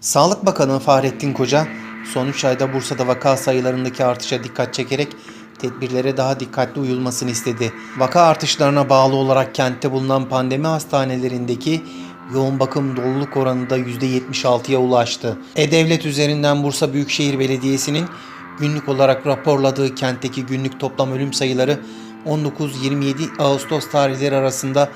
Sağlık Bakanı Fahrettin Koca, son 3 ayda Bursa'da vaka sayılarındaki artışa dikkat çekerek tedbirlere daha dikkatli uyulmasını istedi. Vaka artışlarına bağlı olarak kentte bulunan pandemi hastanelerindeki yoğun bakım doluluk oranı da %76'ya ulaştı. E-Devlet üzerinden Bursa Büyükşehir Belediyesi'nin günlük olarak raporladığı kentteki günlük toplam ölüm sayıları 19-27 Ağustos tarihleri arasında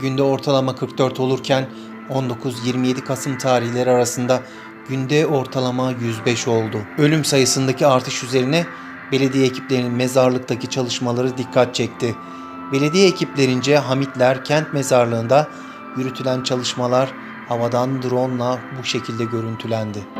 günde ortalama 44 olurken 19-27 Kasım tarihleri arasında günde ortalama 105 oldu. Ölüm sayısındaki artış üzerine belediye ekiplerinin mezarlıktaki çalışmaları dikkat çekti. Belediye ekiplerince Hamitler kent mezarlığında yürütülen çalışmalar havadan drone bu şekilde görüntülendi.